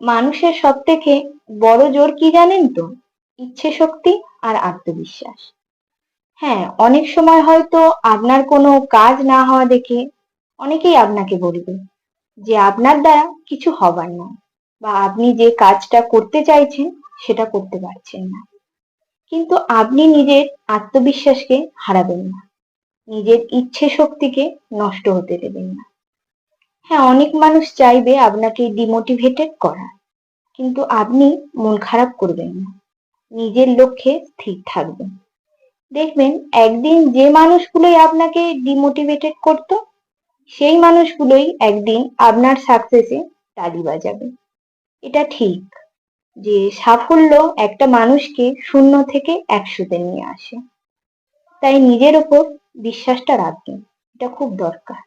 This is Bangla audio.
মানুষের সব থেকে বড় জোর কি জানেন তো? ইচ্ছে শক্তি আর আত্মবিশ্বাস। হ্যাঁ অনেক সময় হয়তো আপনার কোনো কাজ না হওয়া দেখে অনেকেই আপনাকে বলবে যে আপনার দ্বারা কিছু হবার না বা আপনি যে কাজটা করতে চাইছেন সেটা করতে পারছেন না। কিন্তু আপনি নিজের আত্মবিশ্বাসকে হারাবেন না। নিজের ইচ্ছে শক্তিকে নষ্ট হতে দেবেন না। হ্যাঁ অনেক মানুষ চাইবে আপনাকে ডিমোটিভেটেড করা কিন্তু আপনি মন খারাপ করবেন না। নিজের লক্ষ্যে স্থির থাকবেন। দেখবেন, একদিন যে মানুষগুলোই আপনাকে ডিমোটিভেটেড করত, সেই মানুষগুলোই একদিন আপনার সাকসেসে তালি বাজাবে। এটা ঠিক যে সাফল্য একটা মানুষকে শূন্য থেকে একশোতে নিয়ে আসে। তাই নিজের ওপর বিশ্বাসটা রাখবেন। এটা খুব দরকার।